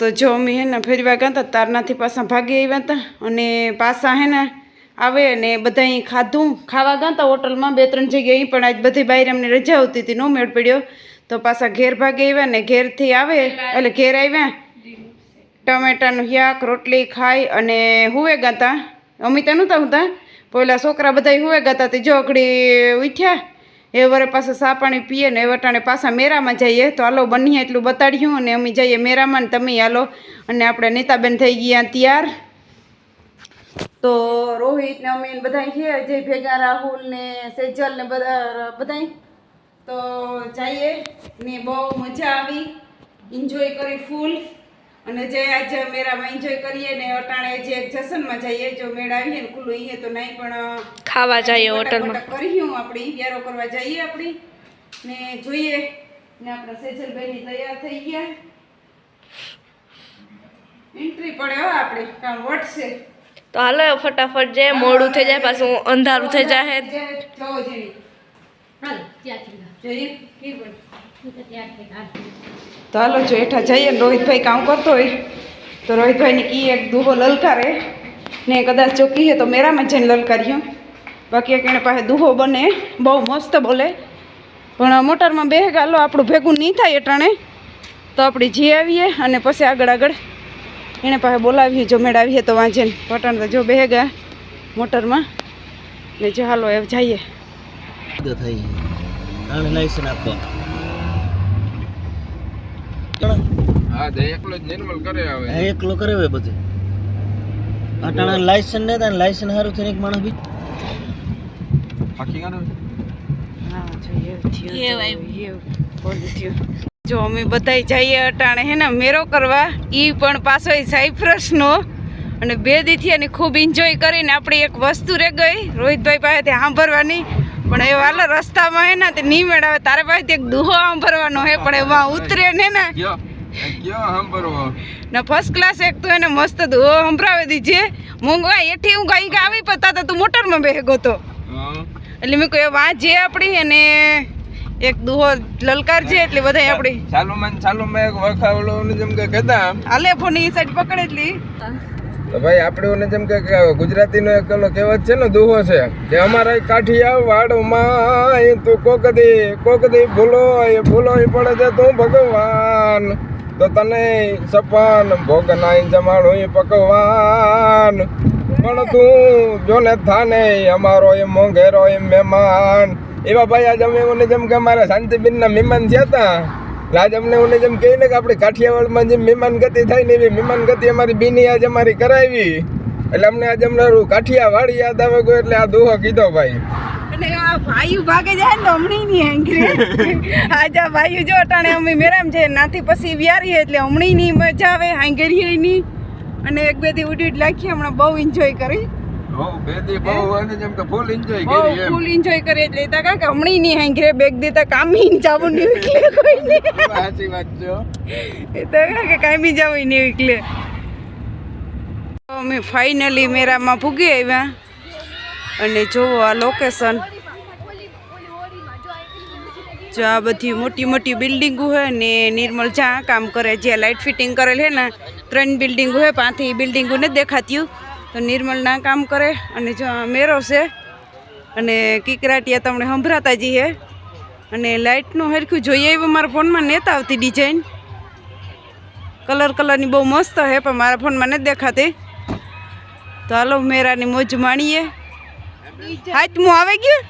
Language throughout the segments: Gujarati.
તો જો અમે હે ને ફેરવા ગયા હતા, તારનાથી પાછા ભાગી આવ્યા હતા અને પાછા હે ને આવે ને બધા ખાધું. ખાવા ગયા હતા હોટલમાં બે ત્રણ જગ્યાએ, પણ આજ બધી બહાર અમને રજા આવતી હતી, નો મેળ પડ્યો. તો પાછા ઘેર ભાગી આવ્યા ને ઘેરથી આવે, એટલે ઘેર આવ્યા. ટમેટાનું શાક, રોટલી ખાઈ અને હુવે ગાતા અમિતા નહોતા હતા. પહેલાં છોકરા બધા હુવે ગાતા તે જો ઉઠ્યા. એ વરે પાછા સા પાણી પીએ ને એ વટાણે પાછા મેરામાં જઈએ. તો હાલો બનીએ એટલું બતાડ્યું અને અમે જઈએ મેરામાં ને તમે હાલો. અને આપણે નીતાબેન થઈ ગયા તૈયાર. તો રોહિત ને અમે બધા છે, અજય ભેગા, રાહુલ ને સેજલ ને બધા બધા તો જઈએ ને બહુ મજા આવી. એન્જોય કરી ફૂલ અને જે આજે મેળામાં એન્જોય કરીએ ને અટાણે જે જસનમાં જઈએ જો મેળ આવીએ ને ખુલ્લું અહીંયા તો નહીં પણ ખાવા જઈએ હોટલમાં કરીશું આપણે વ્યારો કરવા જઈએ આપણી. ને જોઈએ ને આપણા સેજલભાઈની તૈયાર થઈ ગયા. એન્ટ્રી પડે હો આપણે કામ વટશે. તો હાલો ફટાફટ જે મોડું થઈ જાય પાછું અંધારું થઈ જાય. જોવો. જેવી ત્યાં કી પડે તો હાલો જો હેઠા જઈએ ને રોહિતભાઈ કામ કરતો હોય. તો રોહિતભાઈને કી એક દુહો લલકારે. ને કદાચ જો કહીએ તો મેરામાં જઈને લલકાર્યું બાકી એક એણે પાસે દુહો બને. બહુ મસ્ત બોલે. પણ મોટરમાં બે ગાલો આપણું ભેગું નહીં થાય એટાણે તો આપણે જી આવીએ અને પછી આગળ આગળ એને પાસે બોલાવીએ. જો મેળાવીએ તો વાંચે ને પટણ તો જો બે ગયા મોટરમાં. ને જો હાલો એ જઈએ. આને આપવા હા તો એકલો જ નિર્મલ કરે આવે. એકલો કરે હવે બધું. અટાણા લાયસન્સ ને તા લાયસન્સ હારું થઈને એક માણસ બી ફાકી ગાનો જો અમે બધાય જઈએ અટાણે હે ને મેરો કરવા. એ પણ પાછો સાયપ્રસનો અને બે દીથી એની ખૂબ એન્જોય કરીને આપણી એક વસ્તુ રે ગઈ. રોહિતભાઈ પાસેથી સાંભળવાની. પણ એ વાલો રસ્તામાં હે ને તે નહીં મેળાવે. તારે પાસે એક દુહો સાંભળવાનો હે પણ એમાં ઉતરે ને ને. કયો? કયો ને ફર્સ્ટ ક્લાસ એક તો એને મસ્ત દુહો સંભળાવી દીજે. મોંઘવા એઠી હું કઈ આવી પતા તો તું મોટરમાં બેહગો તો. એટલે મેં કહ્યું વાં જે આપણી અને એક દુહો લલકાર છે એટલે બધા આપણી. ચાલુ માં ચાલુ માં એક વખાવડો ને જેમ કે કહેતા. હાલે ફોન એ સાઈડ પકડે એટલી તો ભાઈ આપણે જેમ કે ગુજરાતીનો એક પેલો કહેવત છે ને, દુહો છે, કે અમારા કાઠિયા વાડમાં તું કોક દી કોક દી ભૂલો એ ભૂલો પડે છે તું ભગવાન. તો તને સપન ભોગ નાઈ જમાડું પકવાન. પણ તું જોને થાને, અમારો એ મોંઘેરો એ મહેમાન. એવા ભાઈ, આજે અમે જેમ કે અમારા શાંતિબેનના મહેમાન થયા હતા આજ અમને ઉને જેમ કહીને કે આપણે કાઠિયાવાડમાં જેમ મહેમાન ગતિ થાય ને એવી મહેમાન ગતિ અમારી બીની આજ અમારી કરાવી. એટલે અમને આજે અમને કાઠિયાવાડ યાદ આવે ગયો એટલે આ દુહો કીધો ભાઈ. અને આ ભાઈઓ ભાગે જાય ને હમણાં નહીં હેંગરે આજા ભાઈઓ જો અટાણે અમે મેરામ છે નાથી પછી વ્યારીએ એટલે હમણી નહીં મજા આવે હાંગરીએ અને એક બે દી ઉડી લાખી હમણાં બહુ એન્જોય કરી. હો? ફૂલ એન્જોય કરી એટલે તા કાકા હમણાં નહીં હાંગરે બેગ દેતા કામી જાવું નહીં એટલે કોઈ નહીં સાચી વાત છે એ તો કે કાંઈ જવું નહીં એટલે અમે ફાઇનલી મેરામાં પૂગી આવ્યા. અને જોવો આ લોકેશન જો આ બધી મોટી મોટી બિલ્ડિંગો હોય ને નિર્મલ જ્યાં કામ કરે જ્યાં લાઇટ ફિટિંગ કરેલ હે ને ત્રણ બિલ્ડિંગો છે પાંચથી બિલ્ડિંગો નથી દેખાત્યું તો નિર્મલ ના કામ કરે અને જો મેરો છે અને કિકરાટિયા તમને સંભળાતા જઈએ અને લાઇટનું હરખું જોઈએ એવું મારા ફોનમાં નેતા આવતી ડિઝાઇન કલર કલરની બહુ મસ્ત છે પણ મારા ફોનમાં નથી દેખાતી. તો હાલો મેરાની મોજ માણીએ. હાથમું આવે ગયું?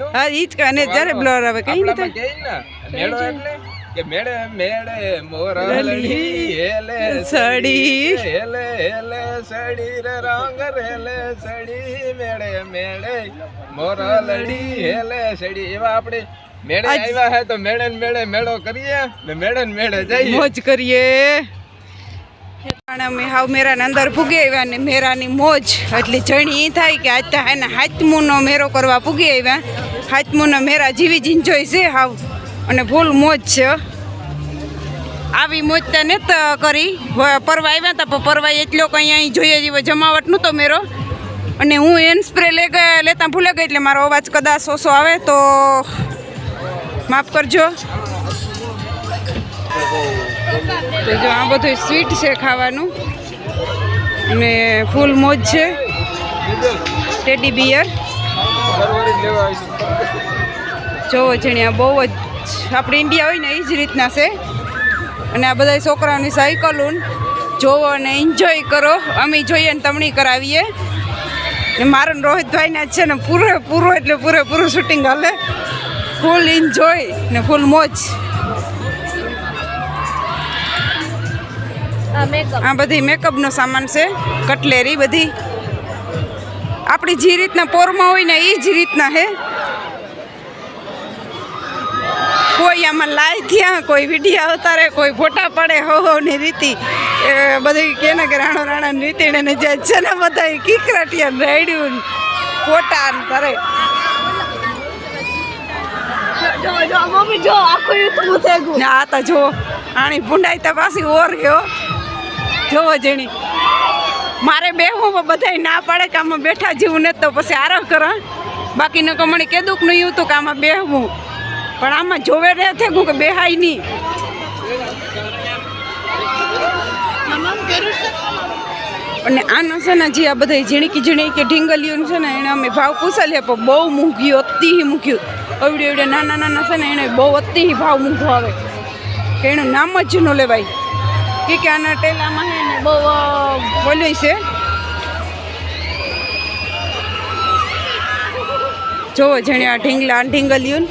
હો. હા ઈ જ કાને જ્યારે બ્લર આવે કઈ નહીં કે મેળે મેળે મોરલી હેલે સડી. એલે એલે સડી રે રંગ રેલે સડી. મેળે મેળે મોરલડી હેલે સડી. એવા આપણે મેળે આવ્યા હે તો મેળે ને મેળે મેળો કરીએ ને મેળે ને મેળે જઈએ. મોજ કરીએ. પણ અમે હાવ મેરાને અંદર પૂગી આવ્યા ને મેરાની મોજ એટલે જણી થાય કે આજ તો એને હાથમુનો મેરો કરવા પૂગી આવ્યા. હાથમુનો મેરા જીવી જીન એન્જોય છે હાવ. અને ફૂલ મોજ છે. આવી મોજ તો નેત કરી. પરવા આવ્યા હતા પણ પરવા એટલો કંઈ અહીં જોઈએ જેવો જમાવટ નહોતો મેરો. અને હું એન સ્પ્રે લે લેતા ભૂલે ગઈ, એટલે મારો અવાજ કદાચ ઓછો આવે તો માફ કરજો. તો જો આ બધું સ્વીટ છે ખાવાનું. અને ફૂલ મોજ છે. ટેડી બિયર જોવો જણ્યા બહુ જ આપણે ઇન્ડિયા હોય ને એ જ રીતના છે. અને આ બધા છોકરાઓની સાયકલું જોવો અને એન્જોય કરો. અમે જોઈએ ને તમણી કરાવીએ. ને મારો રોહિતભાઈના જ છે ને પૂરે પૂરો એટલે પૂરેપૂરું શૂટિંગ હાલે. ફૂલ એન્જોય ને ફૂલ મોજ. આ બધી મેકઅપનો સામાન છે કટલેરી બધી. આપણી જે રીતના પોરમાં હોય ને એ જ રીતના હે કોઈ આમાં લાઈ થયા કોઈ વિડીયા અવતારે કોઈ ફોટા પડે હો હો ની રીતિ. બધી કે ને કે રાણો રાણાની રીતિ ને જે છે ને બધા કીકરાટિયા રેડ્યું ફોટા તારે. કરે આ તો જો આણી ભૂંડાઈ તો પાછી ઓર ગયો જોવો જેણી મારે બેહું બધાય ના પાડે કે આમાં બેઠા જેવું ને તો પછી આરામ કરો બાકી ન કમણી કે નહીં હતું કે આમાં બેહવું. પણ આમાં જોવે રહે થયું કે બેહાય નહીં અને આનો છે ને જે આ બધા ઝીણકી ઝીણી કે ઢીંગલીઓનું છે ને એને અમે ભાવ પૂછાલીએ પણ બહુ મૂંઘી અતિ મૂક્યું એવડે અવડે નાના નાના છે ને એને બહુ અતિ ભાવ મૂંઘો આવે. કે એનું નામ જ ન લેવાય. કે કે આના ટેલામાં એને બહુ બોલ્યું છે. જોવો જેણે આ ઢીંગલા ઢીંગલિયું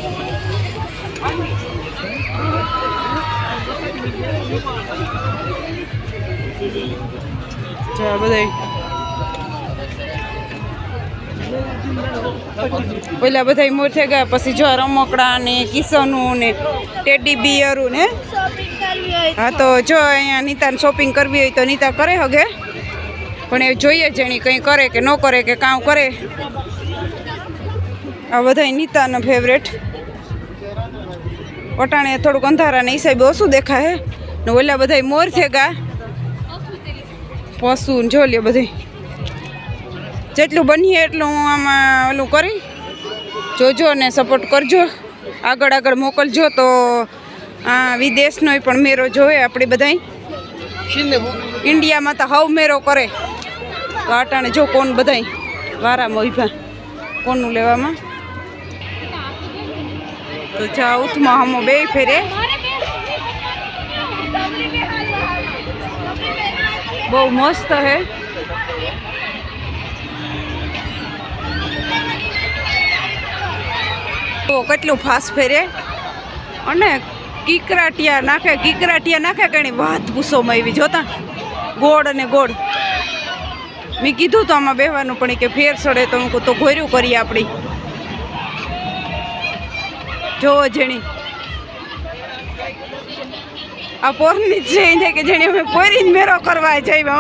આ બધાય. પેલા બધા થઈ ગયા, પછી જો રમકડા ને કિસનું ને ટેડી બિયરું ને. હા તો જો અહીંયા નીતાને શોપિંગ કરવી હોય તો નીતા કરે હગે. પણ એ જોઈએ એની કંઈ કરે કે ન કરે કે કામ કરે. આ બધા નીતાનો ફેવરેટ વટાણે થોડુંક અંધારાના હિસાબે ઓછું દેખાય ને ઓલા બધા મોર થેગા પશુ ને જો લ્યો બધી જેટલું બનીએ એટલું હું આમાં ઓલું કરી જોજો ને સપોર્ટ કરજો. આગળ આગળ મોકલજો તો આ વિદેશનો પણ મેરો જોવે આપણે બધાય. ઇન્ડિયામાં તો હવ મેરો કરે. તો આટાણે જો કોણ બધાય વારા મોભા કોનું લેવામાં. તો જા ઉથમાં હમો બે ફેરે. બહુ મસ્ત હે. તો કેટલું ફાસ્ટ ફેરે. અને કીકરાટિયા નાખે કીકરાટિયા નાખે કણી વાત ગુસ્સોમાં આવી. જોતા? ગોળ અને ગોળ. મેં કીધું તો આમાં બેહવાનું, પણ કે ફેર સડે તો હું તો ઘોર્યું કરીએ આપણી. જોવો જેણી આ પોરની જ છે કે જેને અમે પોરી જ મેરો કરવા જઈ હો.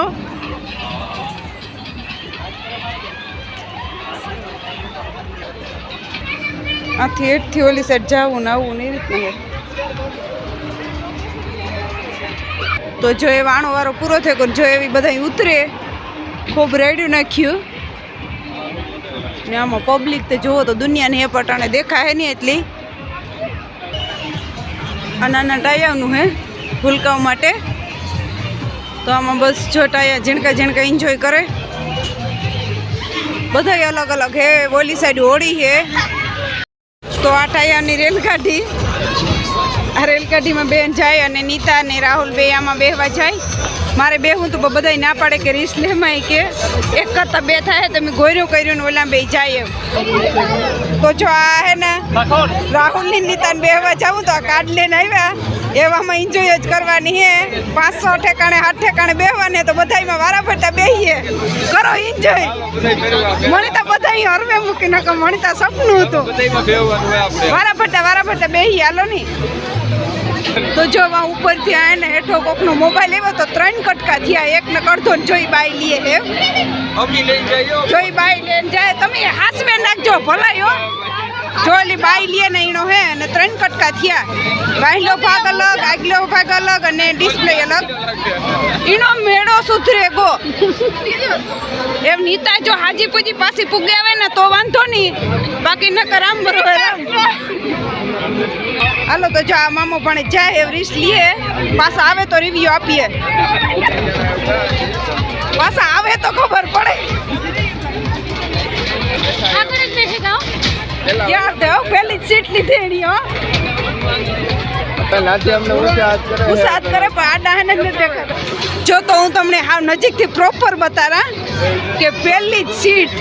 આથી હેઠથી ઓલી સાઈડ જાવું ને આવું ને એ રીતનું તો જો એ વાણો વારો પૂરો થયો જો એવી બધા ઉતરે, ખૂબ રેડ્યું નાખ્યું. ને આમાં પબ્લિક તો જુઓ તો દુનિયાની એ પટાણે દેખાય નહીં એટલી. આ નાના ટાયાનું હે. ભૂલકાઓ માટે. તો આમાં બસ જો ટાયા ઝીણકા ઝીણકા એન્જોય કરે. બધાય અલગ અલગ હે, ઓલી સાઈડ હોળી હે. તો આ ટાયાની રેલગાડી. આ રેલગાડીમાં બેન જાય અને નીતા અને રાહુલ બે આમાં બેહવા જાય. મારે બે હું તો બધાય ના પાડે કે રીસ લેમાય કે એક કરતા બે થાય તમે ગોર્યું કર્યું ને ઓલા બે જાય તો જો આ હે ને રાહુલની નીતાને બેહવા જાવું તો આ કાર્ડ લઈને આવ્યા. એવામાં એન્જોય જ કરવાની હે. પાંચસો ઠેકાણે હાથ ઠેકાણે બેહવાને તો બધાયમાં વારા ફરતા બેહીએ. કરો એન્જોય મણિતા બધા હરવે મૂકી નાખો મણિતા સપનું હતું. વારા ફરતા વારા ફરતા બેહી હાલો ની. તો જો ઉપરથી આ ને હેઠો કોકનો મોબાઈલ આવ્યો તો ત્રણ કટકા થયા. એક ને કડધો ને જોઈ બાઈ લીએ હે. જોઈ બાઈ લઈને જાય. તમે હાસમે નાખજો ભલાયો જોલી બાઈ લે ને એનો હે અને ત્રણ કટકા થયા. વાહિલો ભાગ અલગ આગલો ભાગ અલગ અને ડિસ્પ્લે અલગ. એનો મેળો સુધરે ગો. એમ નીતા જો હાજી પૂજી પાછી પૂગે આવે ને તો વાંધો નહીં. બાકી નકર આમ બરોબર આમ. હાલો તો જો આ મામો પણ જાય એવરેસ્ટ લઈએ પાછા આવે તો રિવ્યુ આપીએ. પાછા આવે તો ખબર પડે. યાર દેવ પહેલી સીટ લીધી એની હો ઉસાદ કરે પણ આ ડાહને જ દેખાતા. જો તો હું તમને હાવ નજીકથી પ્રોપર બતારા કે પહેલી જ સીટ.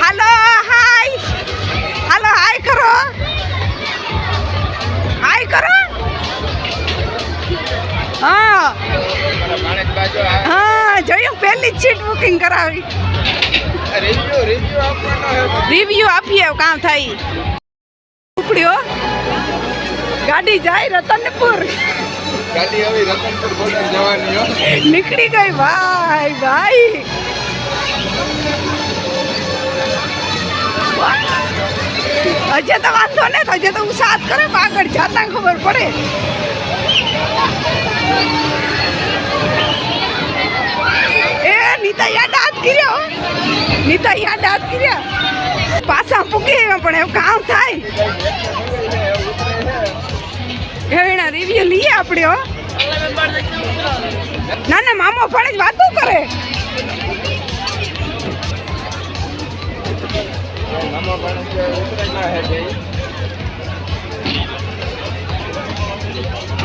હાલો હાય હાલો હાય કરો હાય કરો હા હા જોયું પહેલી સીટ બુકિંગ કરાવી. રિવ્યુ આપીએ કામ થાય. ઉપડ્યો. ગાડી જાય રતનપુર. ગાડી આવી રતનપુર બોર્ડર જવાની, હો. નીકળી ગઈ, ભાઈ ભાઈ. હજે તો વાંધો ને હજે તો હું સાથ કરે આગળ જાતા ખબર પડે. એ, નીતા યાદ હાથ કર્યા. નીતા યાદ હાથ કર્યા. પાછા પૂકી પણ એવું કામ થાય. એના રિવ્યુ લઈએ આપણે હો. ના ના, મામો પણ જ વાતો કરે.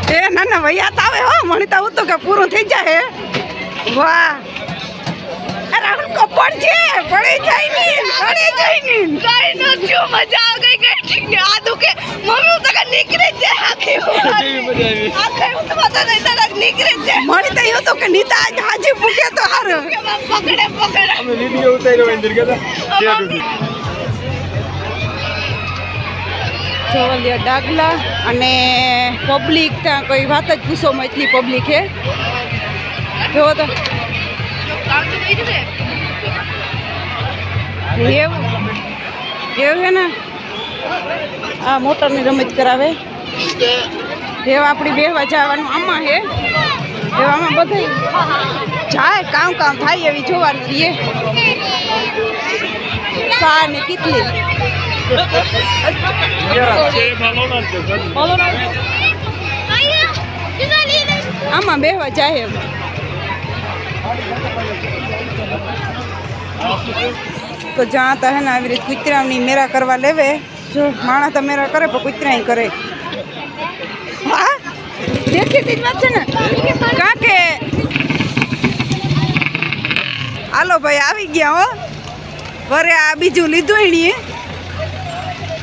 હે એ, ના ના વૈયાત આવે, હો. મને તો તો કે પૂરું થઈ જાય વાહ. રાહુલ કપડ છે પડી જાય ની પડી જાય ની કઈ ન મજા આ ગઈ ગઈ ઠીક ને આ દુખે મમ્મી હું તો કે તો એવું તો કે નીતા આજ હાજી તો હારો. પકડે પકડે અમે વીડિયો ઉતાર્યો અંદર કેતા જોવલિયા ડાગલા અને પબ્લિક ત્યાં કોઈ વાત જ પૂછોમાં એટલી પબ્લિક હે. જોવો તો. એવું? એવું હે ને? આ મોટરની રમત કરાવે. એવા આપણી બેહવા જવાનું આમાં હે? એવામાં બધે? જાય, કામ કામ થાય એવી જોવાનું રીએ. સા ને કેટલી આમાં બેહવા જાય એમ. તો જ્યાં તો હે ને આવી રીતે કૂતરાની મેરા કરવા લેવે. જો માણસ તો મેરા કરે, પણ કુતરા કરે. હા? છે ને? કા કે હાલો ભાઈ, આવી ગયા હો. વરે આ બીજું લીધું એણીએ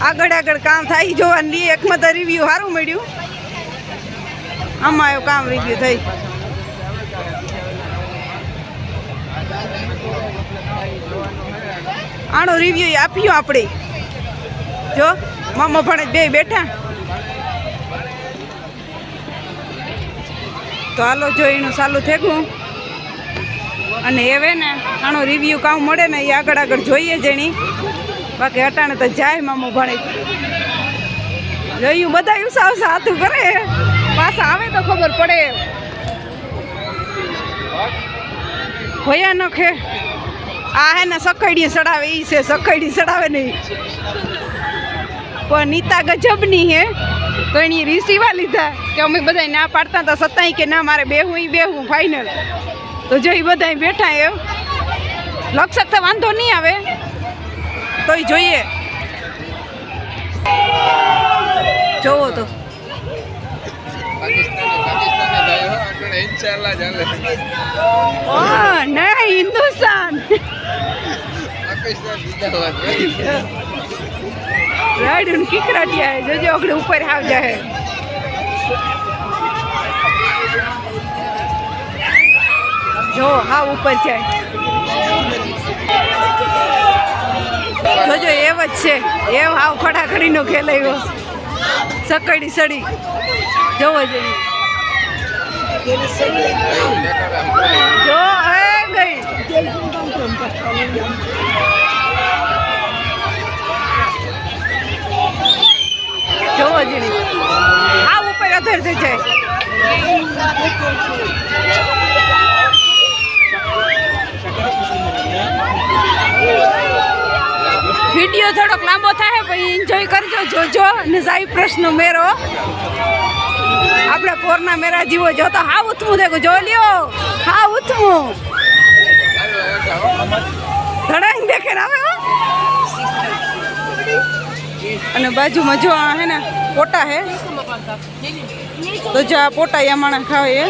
આગળ આગળ કામ થાય જોવાનું લઈએ એકમાં તો રિવ્યુ સારું મળ્યું. આમાં એવું કામ રિવ્યુ થઈ. આનો રિવ્યુ આપ્યું આપણે જો, મામા ભણે બે બેઠા. તો હાલો જો એનું ચાલુ થેગું અને હવે ને આનો રિવ્યુ કામ મળે ને એ આગળ આગળ જોઈએ જેની. બાકી હટાણે તો જાય મામો ભણે. જોયું, બધા ઉસા ઉસા હાથું કરે. પાછા આવે તો ખબર પડે. ભયાનક હે. આ હે ને સકડી ચડાવે એ છે સકડી ચડાવે નહીં. પણ નીતા ગજબની હે. તો એની રીસીવા લીધા કે અમે બધા ના પાડતા હતા સતાય કે ના મારે બેહું એ બેહું ફાઇનલ તો જો ઈ બધા બેઠા એમ. લક્ષક તો વાંધો નહીં આવે. તોય જોઈએ. જોવો તો. નહીં હિન્દુસ્તાન. રાયડું કિકરાટિયા હે જોજો આપણે ઉપર હાવ જાય જો હા ઉપર જાય જોજો, એવ જ છે. એવ હાવ ખડાખડીનો ખેલાયો સકડી સડી. જોવો જોઈએ જો એ ગઈ. આ ઉપર અધર થઈ જાય. વીડિયો થોડોક લાંબો થાય પછી એન્જોય કરજો, જોજો ને સાઈ પ્રશ્નો મેરો આપણે પોરના મેરા જીવો જો તો હા ઉથમું દેખો જો લ્યો? હા ઉથમું ધડાઈને દેખે હો. અને બાજુમાં જો આ હે ને પોટા હે તો જો આ પોટા યમાણા ખાવે એ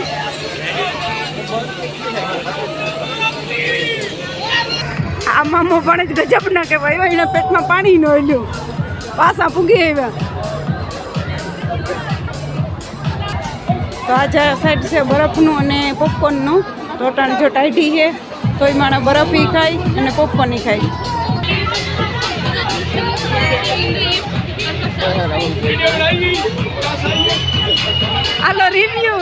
આ મામો પણ જ ગજબ ના કહેવાય એના પેટમાં પાણી ન ઓલ્યું પાસા પૂગી આવ્યા. તો આ જે સાઈડ છે બરફનું અને પોપકોર્નનું ટોટાણ જો ટાઢી છે તોય માણસ બરફ ખાય અને પોપકોર્ન ખાય. હાલો રિવ્યુ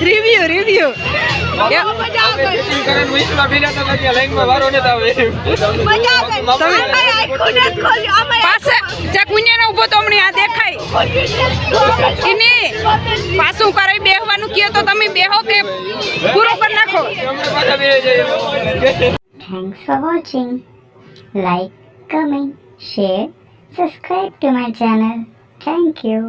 રિવ્યુ રિવ્યુ પાસે ચા કુંજાનો ઊભો તો હમણાં આ દેખાય. એની પાછું કરાવી બેહવાનું કયો તો તમે બેહો કે પૂરો કરી નાખો. Like, comment, share, subscribe to my channel. Thank you.